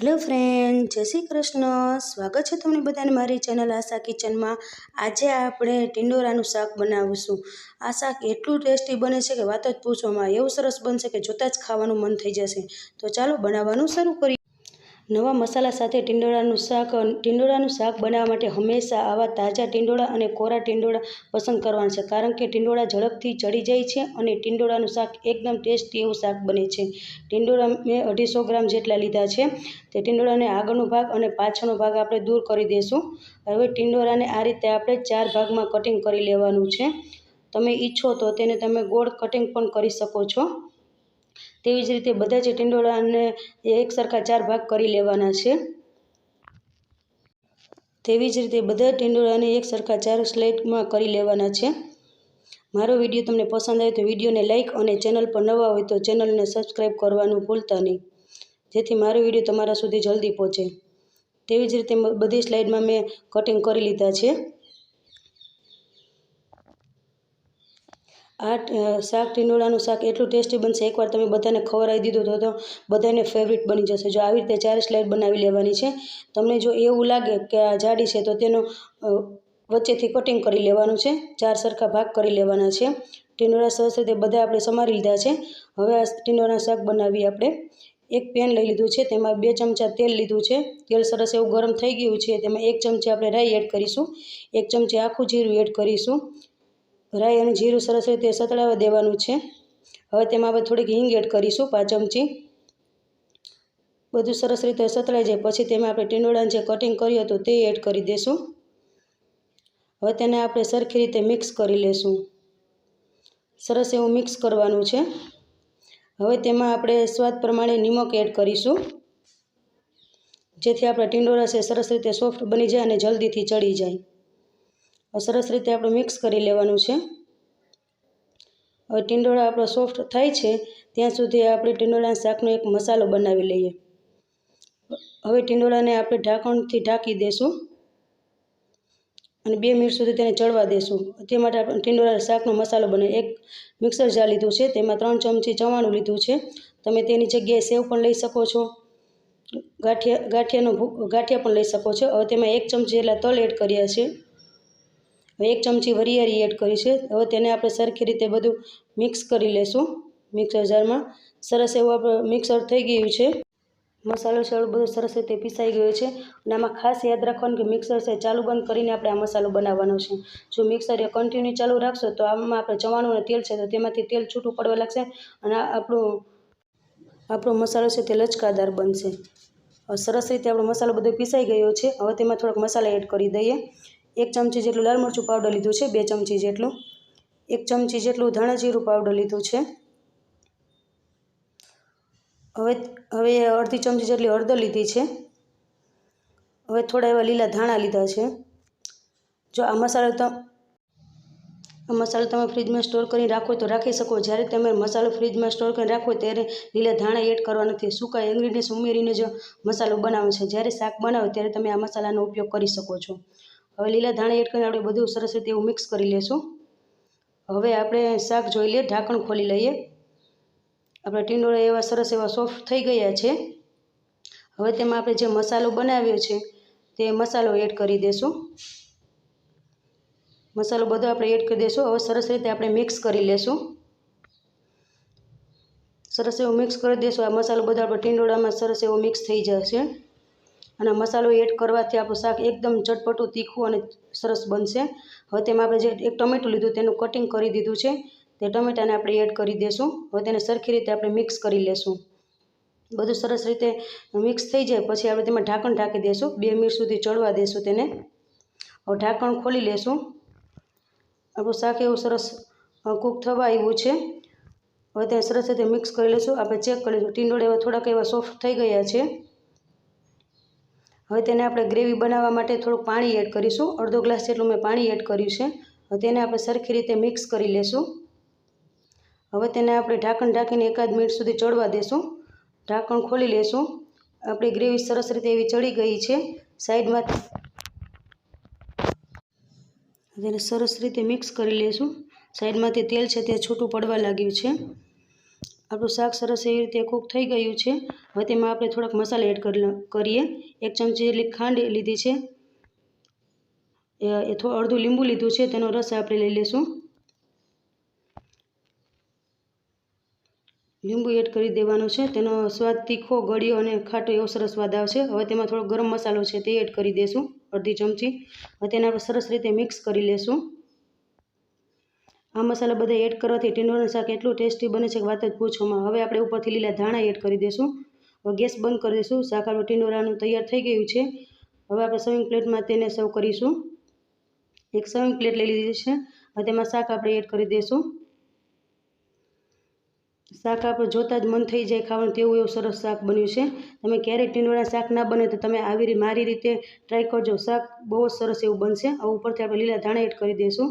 Hello friend જય શ્રી કૃષ્ણ. સ્વાગત છે તમને બધાને મારી ચેનલ આશા કિચનમાં આજે આપણે ટિંડોરાનું શાક બનાવીશું. આ શાક એટલું ટેસ્ટી બને છે કે વાત જ પૂછવામાં એવું સરસ બનશે કે જોતાં જ ખાવાનું મન થઈ જશે. તો ચાલો બનાવવાનું શરૂ કરીએ. નવા મસાલા સાથે ટિંડોળાનું શાક, ટીંડોળાનું શાક બનાવવા માટે હંમેશા આવા તાજા ટિંડોળા અને કોરા ટિંડોળા પસંદ કરવાના છે, કારણ કે ટીંડોળા ઝડપથી ચડી જાય છે અને ટિંડોળાનું શાક એકદમ ટેસ્ટી એવું શાક બને છે. ટિંડોળા મેં અઢીસો ગ્રામ જેટલા લીધા છે. તે ટીંડોળાને આગળનો ભાગ અને પાછળનો ભાગ આપણે દૂર કરી દઈશું હવે ટિંડોળાને આ રીતે આપણે ચાર ભાગમાં કટિંગ કરી લેવાનું છે. તમે ઈચ્છો તો તેને તમે ગોળ કટિંગ પણ કરી શકો છો. તેવી જ રીતે બધા જ ટીંડોળાને એક સરખા ચાર ભાગ કરી લેવાના છે. તેવી જ રીતે બધા ટીંડોળાને એક સરખા ચાર સ્લાઇડમાં કરી લેવાના છે. મારો વીડિયો તમને પસંદ આવે તો વિડીયોને લાઇક અને ચેનલ પર નવા હોય તો ચેનલને સબસ્ક્રાઈબ કરવાનું ભૂલતા નહીં. જેથી મારો વીડિયો તમારા સુધી જલ્દી પહોંચે. તેવી જ રીતે બધી સ્લાઇડમાં મેં કટિંગ કરી લીધા છે. આ શાક ટીંડોળાનું શાક એટલું ટેસ્ટી બનશે. એકવાર તમે બધાને ખવડાવી દીધું તો બધાને ફેવરિટ બની જશે. જો આવી રીતે ચાર સ્લાઇડ બનાવી લેવાની છે, તમને જો એવું લાગે કે આ જાડી છે તો તેનો વચ્ચેથી કટિંગ કરી લેવાનું છે. ચાર સરખા ભાગ કરી લેવાના છે. ટીંડોળા સરસ રીતે બધા આપણે સમારી લીધા છે. હવે આ ટીંડોળા શાક બનાવીએ આપણે. એક પેન લઈ લીધું છે, તેમાં બે ચમચા તેલ લીધું છે. તેલ સરસ એવું ગરમ થઈ ગયું છે, તેમાં એક ચમચી આપણે રાઈ એડ કરીશું. એક ચમચી આખું જીરું એડ કરીશું. રાઈ અને જીરું સરસ રીતે સતળાવા દેવાનું છે. હવે તેમાં આપણે થોડીક હિંગ એડ કરીશું, પાંચ ચમચી. બધું સરસ રીતે સતળાઈ જાય, પછી તેમાં આપણે ટીંડોળાને જે કટિંગ કર્યું હતું તે એડ કરી દઈશું હવે તેને આપણે સરખી રીતે મિક્સ કરી લેશું. સરસ એવું મિક્સ કરવાનું છે. હવે તેમાં આપણે સ્વાદ પ્રમાણે નિમક એડ કરીશું. જેથી આપણા ટીંડોળા છે, સરસ રીતે સોફ્ટ બની જાય અને જલ્દીથી ચડી જાય. સરસ રીતે આપણે મિક્સ કરી લેવાનું છે. હવે ટીંડોળા આપણો સોફ્ટ થાય છે, ત્યાં સુધી આપણે ટીંડોળાના શાકનો એક મસાલો બનાવી લઈએ. હવે ટીંડોળાને આપણે ઢાંકણથી ઢાંકી દઈશું અને બે મિનિટ સુધી તેને ચડવા દેશું. તે માટે આપણે ટીંડોળા શાકનો મસાલો બને, એક મિક્સર જાર લીધું છે, તેમાં ત્રણ ચમચી ચવાણું લીધું છે. તમે તેની જગ્યાએ સેવ પણ લઈ શકો છો, ગાંઠિયા, ગાંઠિયાનો ગાંઠિયા પણ લઈ શકો છો. હવે તેમાં એક ચમચી જેટલા તલ એડ કર્યા છે. હવે એક ચમચી વરિયાળી એડ કરી છે. હવે તેને આપણે સરખી રીતે બધું મિક્સ કરી લેશું. મિક્સર જારમાં સરસ એવું આપણે મિક્સર થઈ ગયું છે. મસાલો સળ બધો સરસ રીતે પીસાઈ ગયો છે. અને આમાં ખાસ યાદ રાખવાનું કે મિક્સર છે, ચાલુ બંધ કરીને આપણે આ મસાલો બનાવવાનો છે. જો મિક્સર કન્ટિન્યુ ચાલુ રાખશો તો આમાં આપણે ચવાણું અને તેલ છે તો તેમાંથી તેલ છૂટું પડવા લાગશે અને આપણું, આપણો મસાલો છે તે લચકાદાર બનશે. સરસ રીતે આપણો મસાલો બધો પીસાઈ ગયો છે. હવે તેમાં થોડોક મસાલા એડ કરી દઈએ. એક ચમચી જેટલું લાલ મરચું પાવડર લીધું છે, બે ચમચી જેટલું, એક ચમચી જેટલું ધાણા જીરું પાવડર લીધું છે. હવે હવે અડધી ચમચી જેટલી હળદર લીધી છે. હવે થોડા એવા લીલા ધાણા લીધા છે. જો આ મસાલો તો, આ મસાલો તમે ફ્રીજમાં સ્ટોર કરીને રાખો તો રાખી શકો. જ્યારે તમે મસાલો ફ્રીજમાં સ્ટોર કરીને રાખો ત્યારે લીલા ધાણા એડ કરવા નથી. સૂકા ઇન્ગ્રીડિયન્ટ્સ ઉમેરીને જ મસાલો બનાવે છે. જ્યારે શાક બનાવો ત્યારે તમે આ મસાલાનો ઉપયોગ કરી શકો છો. હવે લીલા ધાણા એડ કરીને આપણે બધું સરસ રીતે એવું મિક્સ કરી લઈશું હવે આપણે શાક જોઈ લઈએ, ઢાંકણ ખોલી લઈએ. આપણા ટીંડોળા એવા સરસ એવા સોફ્ટ થઈ ગયા છે. હવે તેમાં આપણે જે મસાલો બનાવ્યો છે, તે મસાલો એડ કરી દઈશું મસાલો બધો આપણે એડ કરી દઈશું હવે સરસ રીતે આપણે મિક્સ કરી લેશું. સરસ એવો મિક્સ કરી દઈશું આ મસાલો બધો આપણે ટીંડોળામાં સરસ એવો મિક્સ થઈ જશે. અને મસાલો એડ કરવાથી આપણું શાક એકદમ ચટપટું, તીખું અને સરસ બનશે. હવે તેમાં આપણે જે એક ટમેટું લીધું તેનું કટિંગ કરી દીધું છે. તે ટમેટાને આપણે એડ કરી દઈશું હવે તેને સરખી રીતે આપણે મિક્સ કરી લેશું. બધું સરસ રીતે મિક્સ થઈ જાય પછી આપણે તેમાં ઢાંકણ ઢાંકી દઈશું બે મિનિટ સુધી ચડવા દઈશું તેને. હવે ઢાંકણ ખોલી લેશું. આપણું શાક એવું સરસ કૂક થવા આવ્યું છે. હવે તેને સરસ રીતે મિક્સ કરી લઈશું આપણે ચેક કરી લઈશું ટીંડોળ એવા થોડાક એવા સોફ્ટ થઈ ગયા છે. હવે તેને આપણે ગ્રેવી બનાવવા માટે થોડુંક પાણી એડ કરીશું. અડધો ગ્લાસ જેટલું મેં પાણી એડ કર્યું છે. હવે તેને આપણે સરખી રીતે મિક્સ કરી લેશું. હવે તેને આપણે ઢાંકણ ઢાંકીને એકાદ મિનિટ સુધી ચડવા દેશું. ઢાંકણ ખોલી લેશું. આપણી ગ્રેવી સરસ રીતે એવી ચડી ગઈ છે. સાઈડમાં તેને સરસ રીતે મિક્સ કરી લેશું. સાઈડમાંથી તેલ છે તે છૂટું પડવા લાગ્યું છે. આપણું શાક સરસ એવી રીતે કૂક થઈ ગયું છે. હવે તેમાં આપણે થોડાક મસાલા એડ કરીએ. એક ચમચી જેટલી ખાંડ લીધી છે. એ અડધું લીંબુ લીધું છે. તેનો રસ આપણે લઈ લઈશું. લીંબુ એડ કરી દેવાનું છે. તેનો સ્વાદ તીખો, ગળ્યો અને ખાટો એવો સરસ સ્વાદ આવશે. હવે તેમાં થોડો ગરમ મસાલો છે તે એડ કરી દઈશું અડધી ચમચી. હવે તેને આપણે સરસ રીતે મિક્સ કરી લેશું. આ મસાલા બધા એડ કરવાથી ટીંડોળનું શાક એટલું ટેસ્ટી બને છે કે વાત જ પૂછોમાં. હવે આપણે ઉપરથી લીલા ધાણા એડ કરી દઈશું હવે ગેસ બંધ કરી દઈશું શાક આપણું ટીંડોળાનું તૈયાર થઈ ગયું છે. હવે આપણે સર્વિંગ પ્લેટમાં તેને સર્વ કરીશું. એક સર્વિંગ પ્લેટ લઈ લીધી છે. હવે તેમાં શાક આપણે એડ કરી દઈશું શાક આપણે જોતાં જ મન થઈ જાય ખાવાનું તેવું એવું સરસ શાક બન્યું છે. તમે ક્યારેય ટીંડોળા શાક ના બને તો તમે આવી મારી રીતે ટ્રાય કરજો. શાક બહુ સરસ એવું બનશે. હવે ઉપરથી આપણે લીલા ધાણા એડ કરી દઈશું